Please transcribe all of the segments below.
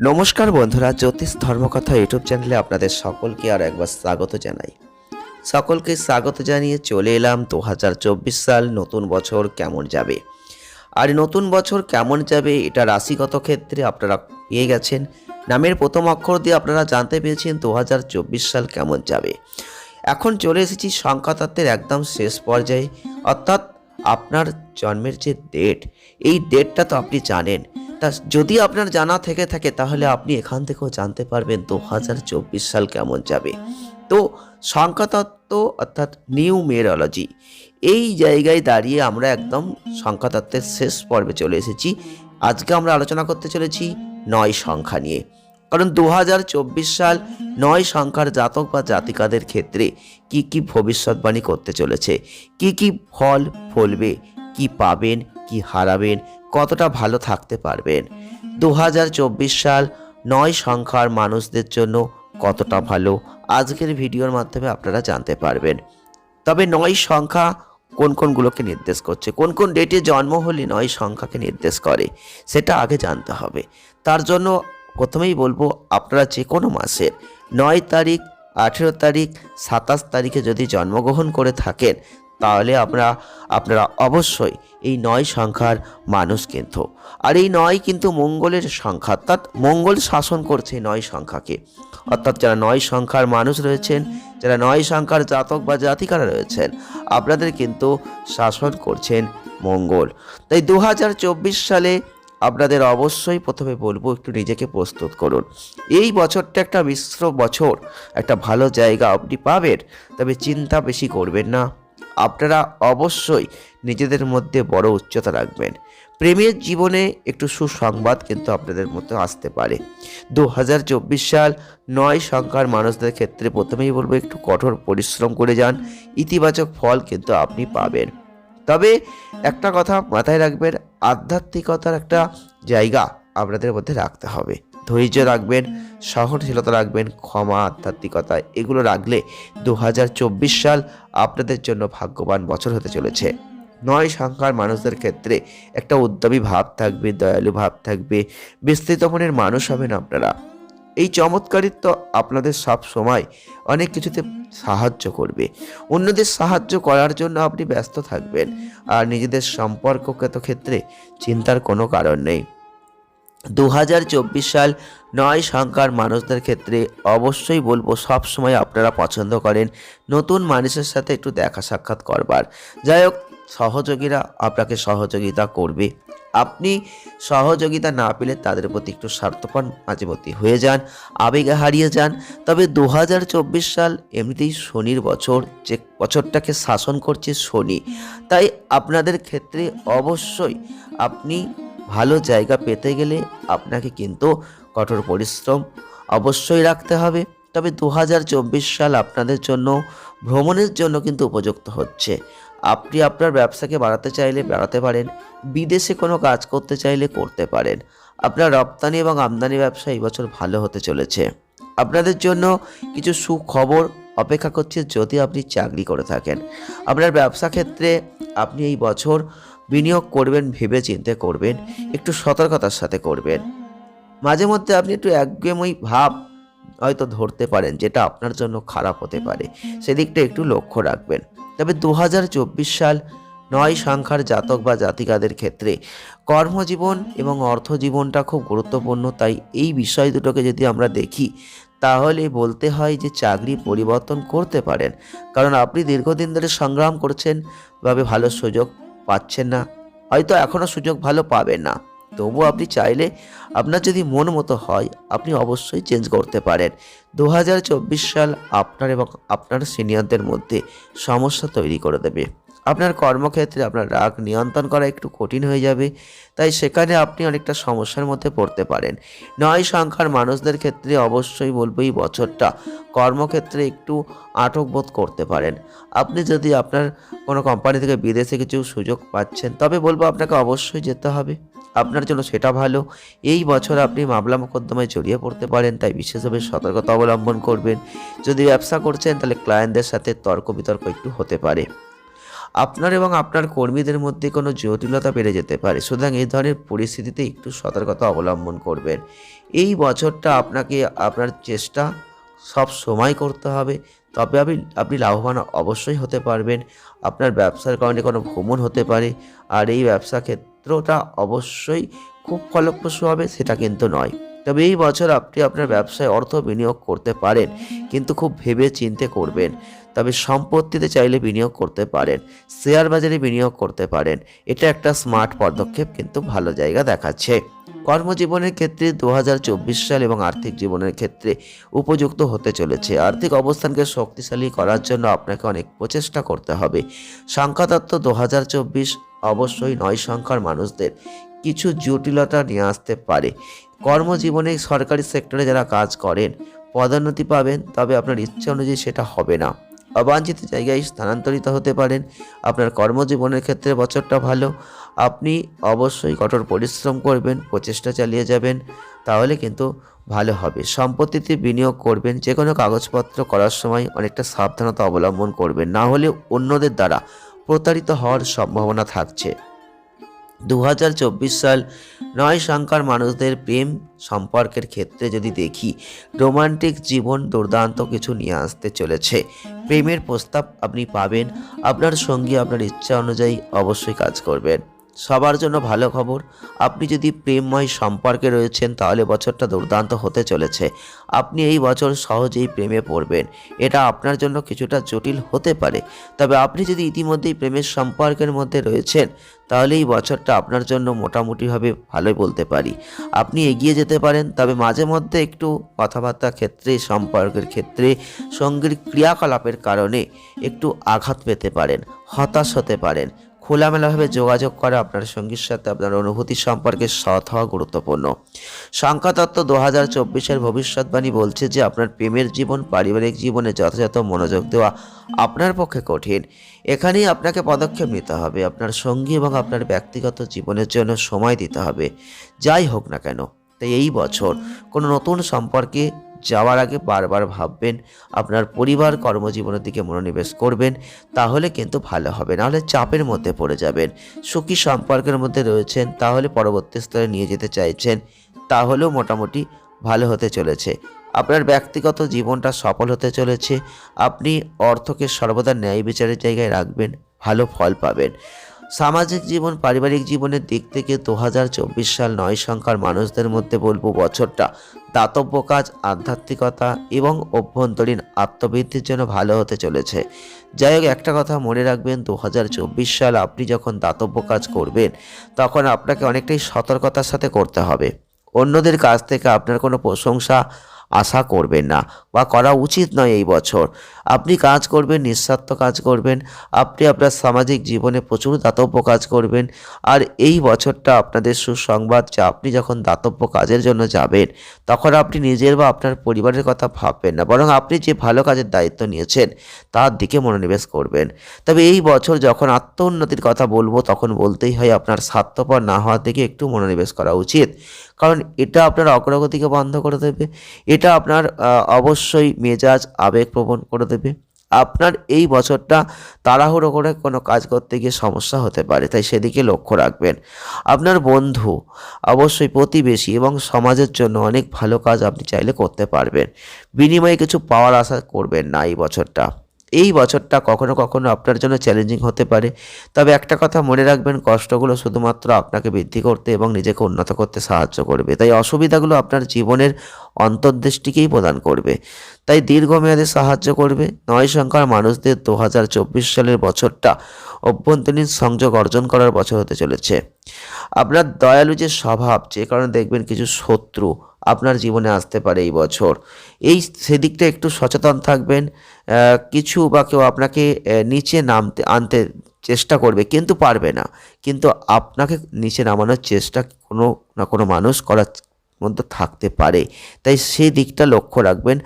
নমস্কার বন্ধুরা, জ্যোতিষ ধর্মকথা ইউটিউব চ্যানেলে আপনাদের সকলকে আর একবার স্বাগত জানাই। সকলকে স্বাগত জানিয়ে চলে এলাম দু হাজার চব্বিশ সাল নতুন বছর কেমন যাবে। আর নতুন বছর কেমন যাবে এটা রাশিগত ক্ষেত্রে আপনারা পেয়ে গেছেন। নামের প্রথম অক্ষর দিয়ে আপনারা জানতে পেরেছেন দু হাজার চব্বিশ সাল কেমন যাবে। এখন চলে এসেছি সংখ্যাতত্ত্বের একদম শেষ পর্যায়ে। অর্থাৎ আপনার জন্মের যে ডেট এই ডেটটা তো আপনি জানেন। তা যদি আপনার জানা থেকে থাকে, তাহলে আপনি এখান থেকেও জানতে পারবেন দু হাজার চব্বিশ সাল কেমন যাবে। তো সংখ্যাতত্ত্ব অর্থাৎ নিউ মেরোলজি এই জায়গায় দাঁড়িয়ে আমরা একদম সংখ্যাতত্ত্বের শেষ পর্বে চলে এসেছি। আজকে আমরা আলোচনা করতে চলেছি নয় সংখ্যা নিয়ে। কারণ দু হাজার চব্বিশ সাল নয় সংখ্যার জাতক বা জাতিকাদের ক্ষেত্রে কি কি ভবিষ্যৎবাণী করতে চলেছে, কি কি ফল ফলবে, কি পাবেন কি হারাবেন, কতটা ভালো থাকতে পারবেন? দু হাজার চব্বিশ সাল নয় সংখ্যার মানুষদের জন্য কতটা ভালো? আজকের ভিডিওর মাধ্যমে আপনারা জানতে পারবেন। তবে নয় সংখ্যা কোন কোনগুলোকে নির্দেশ করছে? কোন কোন ডেটে জন্ম হলে নয় সংখ্যাকে নির্দেশ করে? সেটা আগে জানতে হবে। তার জন্য প্রথমেই বলব, আপনারা যে কোনো মাসের নয় তারিখ, আঠেরো তারিখ, সাতাশ তারিখে যদি জন্মগ্রহণ করে থাকেন তাহলে আমরা, আপনারা অবশ্যই এই নয় সংখ্যার মানুষ কিন্তু। আর এই নয় কিন্তু মঙ্গলের সংখ্যা, অর্থাৎ মঙ্গল শাসন করছে নয় সংখ্যাকে। অর্থাৎ যারা নয় সংখ্যার মানুষ রয়েছেন, যারা নয় সংখ্যার জাতক বা জাতিকারা রয়েছেন, আপনাদের কিন্তু শাসন করছেন মঙ্গল। তাই দু হাজার চব্বিশ সালে আপনাদের অবশ্যই প্রথমে বলব, একটু নিজেকে প্রস্তুত করুন। এই বছরটা একটা মিশ্র বছর, একটা ভালো জায়গা আপনি পাবেন, তবে চিন্তা বেশি করবেন না। আপনারা অবশ্যই নিজেদের মধ্যে বড় উচ্চতা রাখবেন। প্রেমের জীবনে একটু সুসংবাদ কিন্তু আপনাদের মধ্যে আসতে পারে। দু হাজার চব্বিশ সাল নয় সংখ্যার মানুষদের ক্ষেত্রে প্রথমেই বলব, একটু কঠোর পরিশ্রম করে যান, ইতিবাচক ফল কিন্তু আপনি পাবেন। তবে একটা কথা মাথায় রাখবেন, আধ্যাত্মিকতার একটা জায়গা আপনাদের মধ্যে রাখতে হবে। ধৈর্য রাখবেন, সহনশীলতা রাখবেন, ক্ষমা, আধ্যাত্মিকতা, এগুলো রাখলে দু হাজার চব্বিশ সাল আপনাদের জন্য ভাগ্যবান বছর হতে চলেছে। নয় সংখ্যার মানুষদের ক্ষেত্রে একটা উদ্যমী ভাব থাকবে, দয়ালু ভাব থাকবে, বিস্তৃত মনের মানুষ হবেন আপনারা। এই চমৎকারিত্ব আপনাদের সব সময় অনেক কিছুতে সাহায্য করবে। অন্যদের সাহায্য করার জন্য আপনি ব্যস্ত থাকবেন, আর নিজেদের সম্পর্কগত ক্ষেত্রে চিন্তার কোনো কারণ নেই। দু হাজার চব্বিশ সাল নয় সংখ্যার মানুষদের ক্ষেত্রে অবশ্যই বলব সব সময় আপনারা পছন্দ করেন। নতুন মানুষের সাথে একটু দেখা সাক্ষাৎ করবার। যাই হোক, সহযোগীরা আপনাকে সহযোগিতা করবে। আপনি সহযোগিতা না পেলে তাদের প্রতি একটু স্বার্থপর মাঝে মধ্যে হয়ে যান, আবেগে হারিয়ে যান। তবে দু হাজার চব্বিশ সাল এমনিতেই শনির বছর, যে বছরটাকে শাসন করছে শনি। তাই আপনাদের ক্ষেত্রে অবশ্যই আপনি ভালো জায়গা পেতে গেলে আপনাকে কিন্তু কঠোর পরিশ্রম অবশ্যই রাখতে হবে। তবে দু হাজার চব্বিশ সাল আপনাদের জন্য, ভ্রমণের জন্য কিন্তু উপযুক্ত হচ্ছে। আপনি আপনার ব্যবসাকে বাড়াতে চাইলে বাড়াতে পারেন, বিদেশে কোনো কাজ করতে চাইলে করতে পারেন। আপনার রপ্তানি এবং আমদানি ব্যবসা এই বছর ভালো হতে চলেছে। আপনাদের জন্য কিছু সুখবর অপেক্ষা করছে যদি আপনি চাকরি করে থাকেন। আপনার ব্যবসা ক্ষেত্রে আপনি এই বছর বিনিয়োগ করবেন ভেবে চিন্তে করবেন, একটু সতর্কতার সাথে করবেন। মাঝে মধ্যে আপনি একটু একগুয়েময় ভাব হয়তো ধরতে পারেন, যেটা আপনার জন্য খারাপ হতে পারে। সেদিকটা একটু লক্ষ্য রাখবেন। তবে দু হাজার চব্বিশ সাল নয় সংখ্যার জাতক বা জাতিকাদের ক্ষেত্রে কর্মজীবন এবং অর্থজীবনটা খুব গুরুত্বপূর্ণ। তাই এই বিষয় দুটোকে যদি আমরা দেখি, তাহলে বলতে হয় যে চাকরি পরিবর্তন করতে পারেন। কারণ আপনি দীর্ঘদিন ধরে সংগ্রাম করছেন ভাবে ভালো সুযোগ পাচ্ছেন না। হয়তো এখনও সুযোগ ভালো পাবেন না। তবু আপনি চাইলে আপনার যদি মন মতো হয়, আপনি অবশ্যই চেঞ্জ করতে পারেন। দু হাজার চব্বিশ সাল আপনার এবং আপনার সিনিয়রদের মধ্যে সমস্যা তৈরি করে দেবে। আপনার কর্মক্ষেত্রে আপনার রাগ নিয়ন্ত্রণ করা একটু কঠিন হয়ে যাবে, তাই সেখানে আপনি অনেকটা সমস্যার মধ্যে পড়তে পারেন। নয় সংখ্যার মানুষদের ক্ষেত্রে অবশ্যই বলব এই বছরটা কর্মক্ষেত্রে একটু আটক বোধ করতে পারেন। আপনি যদি আপনার কোনো কোম্পানি থেকে বিদেশে কিছু সুযোগ পাচ্ছেন, তবে বলব আপনাকে অবশ্যই যেতে হবে। আপনার জন্য সেটা ভালো। এই বছর আপনি মামলা মোকদ্দমায় জড়িয়ে পড়তে পারেন, তাই বিশেষভাবে সতর্কতা অবলম্বন করবেন। যদি ব্যবসা করছেন, তাহলে ক্লায়েন্টদের সাথে তর্ক বিতর্ক একটু হতে পারে। আপনার এবং আপনার কর্মীদের মধ্যে কোনো জটিলতা বেড়ে যেতে পারে। সুতরাং এই ধরনের পরিস্থিতিতে একটু সতর্কতা অবলম্বন করবেন। এই বছরটা আপনাকে, আপনার চেষ্টা সব সময় করতে হবে। তবে আপনি আপনি লাভবান অবশ্যই হতে পারবেন। আপনার ব্যবসার কারণে কোনো ভ্রমণ হতে পারে। আর এই ব্যবসা ক্ষেত্রটা অবশ্যই খুব ফলপ্রসূ হবে, সেটা কিন্তু নয়। তবে এই বছর আপনি আপনার ব্যবসায় অর্থ বিনিয়োগ করতে পারেন, কিন্তু খুব ভেবে চিন্তে করবেন। তবে সম্পত্তিতে চাইলে বিনিয়োগ করতে পারেন, শেয়ার বাজারে বিনিয়োগ করতে পারেন। এটা একটা স্মার্ট পদক্ষেপ, কিন্তু ভালো জায়গা দেখাচ্ছে। কর্মজীবনের ক্ষেত্রে দু হাজার চব্বিশ সাল এবং আর্থিক জীবনের ক্ষেত্রে উপযুক্ত হতে চলেছে। আর্থিক অবস্থানকে শক্তিশালী করার জন্য আপনাকে অনেক প্রচেষ্টা করতে হবে। সংখ্যাতত্ত্ব দু হাজার চব্বিশ অবশ্যই নয় সংখ্যার মানুষদের। কিছু জটিলতা নিয়ে আসতে পারে। কর্মজীবনে সরকারি সেক্টরে যারা কাজ করেন, পদোন্নতি পাবেন, তবে আপনার ইচ্ছা অনুযায়ী সেটা হবে না। অবাঞ্ছিত জায়গায় স্থানান্তরিত হতে পারেন, আপনার কর্মজীবনের ক্ষেত্রে বছরটা ভালো, আপনি অবশ্যই কঠোর পরিশ্রম করবেন, প্রচেষ্টা চালিয়ে যাবেন, তাহলে কিন্তু ভালো হবে। সম্পত্তিতে বিনিয়োগ করবেন যে কোনো কাগজপত্র করার সময় অনেকটা সাবধানতা অবলম্বন করবেন, না হলে অন্যদের দ্বারা প্রতারিত হওয়ার সম্ভাবনা থাকছে। দু হাজার চব্বিশ সাল নয় সংখ্যার মানুষদের প্রেম সম্পর্কের ক্ষেত্রে যদি দেখি, রোমান্টিক জীবন দুর্দান্ত কিছু নিয়ে আসতে চলেছে। প্রেমের প্রস্তাব আপনি পাবেন, আপনার সঙ্গী আপনার ইচ্ছা অনুযায়ী অবশ্যই কাজ করবেন। সবার জন্য ভালো খবর। আপনি যদি প্রেমময় সম্পর্কে রয়েছেন, তাহলে বছরটা দুর্দান্ত হতে চলেছে। আপনি এই বছর সহজেই প্রেমে পড়বেন। এটা আপনার জন্য কিছুটা জটিল হতে পারে। তবে আপনি যদি ইতিমধ্যেই প্রেমের সম্পর্কের মধ্যে রয়েছেন, তাহলে এই বছরটা আপনার জন্য মোটামুটিভাবে ভালোই বলতে পারি। আপনি এগিয়ে যেতে পারেন, তবে মাঝে মধ্যে একটু কথাবার্তার ক্ষেত্রে, সম্পর্কের ক্ষেত্রে, সঙ্গীর ক্রিয়াকলাপের কারণে একটু আঘাত পেতে পারেন, হতাশ হতে পারেন। খোলামেলাভাবে যোগাযোগ করা আপনার সঙ্গীর সাথে আপনার অনুভূতি সম্পর্কে সৎ হওয়া গুরুত্বপূর্ণ। সংখ্যাতত্ত্ব দু হাজার চব্বিশের ভবিষ্যৎবাণী বলছে যে আপনার প্রেমের জীবন, পারিবারিক জীবনে যথাযথ মনোযোগ দেওয়া আপনার পক্ষে কঠিন। এখানেই আপনাকে পদক্ষেপ নিতে হবে। আপনার সঙ্গী এবং আপনার ব্যক্তিগত জীবনের জন্য সময় দিতে হবে। যাই হোক না কেন, তাই এই বছর কোনো নতুন সম্পর্কে যাওয়ার আগে বারবার ভাববেন, আপনার পরিবার কর্মজীবনের দিকে মনোনিবেশ করবেন, তাহলে কিন্তু ভালো হবে। নাহলে চাপের মধ্যে পড়ে যাবেন। সুখী সম্পর্কের মধ্যে রয়েছেন, তাহলে পরবর্তী স্তরে নিয়ে যেতে চাইছেন, তাহলেও মোটামুটি ভালো হতে চলেছে। আপনার ব্যক্তিগত জীবনটা সফল হতে চলেছে, আপনি অর্থকে সর্বদা ন্যায় বিচারের জায়গায় রাখবেন, ভালো ফল পাবেন। সামাজিক জীবন, পারিবারিক জীবনের দিক থেকে দু হাজার চব্বিশ সাল নয় সংখ্যার মানুষদের মধ্যে বলব বছরটা। দাতব্য কাজ, আধ্যাত্মিকতা এবং অভ্যন্তরীণ আত্মবৃদ্ধির জন্য ভালো হতে চলেছে। যাই হোক, একটা কথা মনে রাখবেন দু হাজার চব্বিশ সাল আপনি যখন দাতব্য কাজ করবেন, তখন আপনাকে অনেকটাই সতর্কতার সাথে করতে হবে। অন্যদের কাছ থেকে আপনার কোনো প্রশংসা আশা করবেন না বা করা উচিত নয় এই বছর। আপনি কাজ করবেন, নিঃস্বার্থ কাজ করবেন, আপনি আপনার সামাজিক জীবনে প্রচুর দাতব্য কাজ করবেন, আর এই বছরটা আপনাদের সুসংবাদ যে আপনি যখন দাতব্য কাজের জন্য যাবেন, তখন আপনি নিজের বা আপনার পরিবারের কথা ভাববেন না, বরং আপনি যে ভালো কাজের দায়িত্ব নিয়েছেন, তার দিকে মনোনিবেশ করবেন। তবে এই বছর যখন আত্মোন্নতির কথা বলব, তখন বলতেই হয় আপনার স্বার্থপর না হওয়ার দিকে একটু মনোনিবেশ করা উচিত। কারণ এটা আপনার অগ্রগতিকে বন্ধ করে দেবে এটা আপনার অবশ্যই মেজাজ আবেগপ্রবণ করে দেবে। আপনার এই বছরটা তাড়াহুড়ো করে কোনো কাজ করতে গিয়ে সমস্যা হতে পারে, তাই সেদিকে লক্ষ্য রাখবেন। আপনার বন্ধু, অবশ্যই প্রতিবেশী এবং সমাজের জন্য অনেক ভালো কাজ আপনি চাইলে করতে পারবেন। বিনিময়ে কিছু পাওয়ার আশা করবেন না এই বছরটা। এই বছরটা কখনো কখনো আপনার জন্য চ্যালেঞ্জিং হতে পারে। তবে একটা কথা মনে রাখবেন, কষ্টগুলো শুধুমাত্র আপনাকে বৃদ্ধি করতে এবং নিজেকে উন্নত করতে সাহায্য করবে। তাই অসুবিধাগুলো আপনার জীবনের অন্তর্দৃষ্টিকেই প্রদান করবে। তাই দীর্ঘমেয়াদে সাহায্য করবে। নয় সংখ্যার মানুষদের দু হাজার চব্বিশ সালের বছরটা অভ্যন্তরীণ সংযোগ অর্জন করার বছর হতে চলেছে। আপনার দয়ালু যে স্বভাব, যে কারণে দেখবেন কিছু শত্রু আপনার জীবনে আসতে পারে এই বছর। এই সেদিকটা একটু সচেতন থাকবেন কিছু বা কেউ আপনাকে নিচে নামতে, আনতে চেষ্টা করবে, কিন্তু পারবে না। কিন্তু আপনাকে নিচে নামানোর চেষ্টা কোনো না কোনো মানুষ করার মধ্যে থাকতে পারে। তাই সেই দিকটা লক্ষ্য রাখবেন,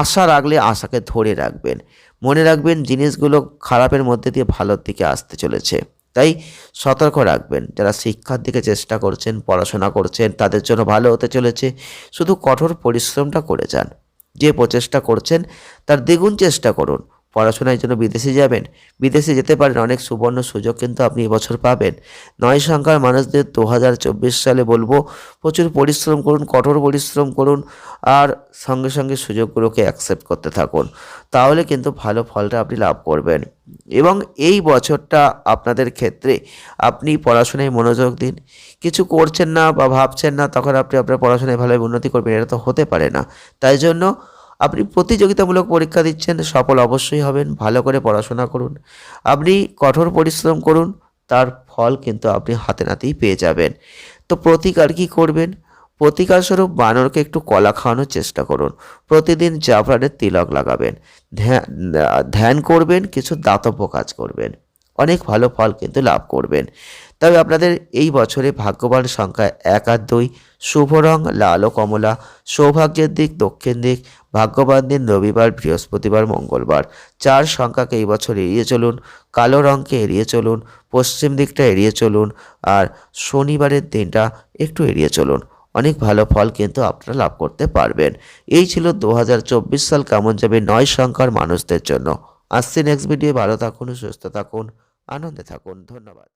আশা রাখলে আশাকে ধরে রাখবেন। মনে রাখবেন, জিনিসগুলো খারাপের মধ্যে দিয়ে ভালোর দিকে আসতে চলেছে। তাই সতর্ক রাখবেন। যারা শিক্ষার দিকে চেষ্টা করছেন, পড়াশোনা করছেন, তাদের জন্য ভালো হতে চলেছে। শুধু কঠোর পরিশ্রমটা করে যান। যে প্রচেষ্টা করছেন, তার দ্বিগুণ চেষ্টা করুন। পড়াশোনার জন্য বিদেশে যাবেন। বিদেশে যেতে পারেন, অনেক সুবর্ণ সুযোগ কিন্তু আপনি এবছর পাবেন। নয় সংখ্যার মানুষদের দু হাজার চব্বিশ সালে বলব, প্রচুর পরিশ্রম করুন, কঠোর পরিশ্রম করুন, আর সঙ্গে সঙ্গে সুযোগগুলোকে অ্যাকসেপ্ট করতে থাকুন। তাহলে কিন্তু ভালো ফলটা আপনি লাভ করবেন। এবং এই বছরটা আপনাদের ক্ষেত্রে আপনি পড়াশোনায় মনোযোগ দিন। কিছু করছেন না বা ভাবছেন না, তখন আপনি আপনার পড়াশোনায় ভালোভাবে উন্নতি করবেন, এটা তো হতে পারে না। তাই জন্য আপনি প্রতিযোগিতামূলক পরীক্ষা দিচ্ছেন, সফল অবশ্যই হবেন, ভালো করে পড়াশোনা করুন। আপনি কঠোর পরিশ্রম করুন, তার ফল কিন্তু আপনি হাতে নাতেই পেয়ে যাবেন। তো প্রতিকার কি করবেন? প্রতিকার স্বরূপ বানরকে একটু কলা খাওয়ানোর চেষ্টা করুন। প্রতিদিন জাফরানের তিলক লাগাবেন। ধ্যান ধ্যান করবেন, কিছু দাতব্য কাজ করবেন। অনেক ভালো ফল কিন্তু লাভ করবেন। তবে আপনাদের এই বছরে ভাগ্যবান সংখ্যা এক আর দুই। শুভ রং, লাল ও কমলা। সৌভাগ্যের দিক, দক্ষিণ দিক ভাগ্যবান দিন রবিবার বৃহস্পতিবার মঙ্গলবার। চার সংখ্যাকে এই বছর এড়িয়ে চলুন, কালো রঙকে এড়িয়ে চলুন, পশ্চিম দিকটা এড়িয়ে চলুন, আর শনিবারের দিনটা একটু এড়িয়ে চলুন। অনেক ভালো ফল কিন্তু আপনারা লাভ করতে পারবেন। এই ছিল দু হাজার চব্বিশ সাল কেমন যাবে নয় সংখ্যার মানুষদের জন্য। আসছি নেক্সট ভিডিও ভালো থাকুন, সুস্থ থাকুন, আনন্দে থাকুন। ধন্যবাদ।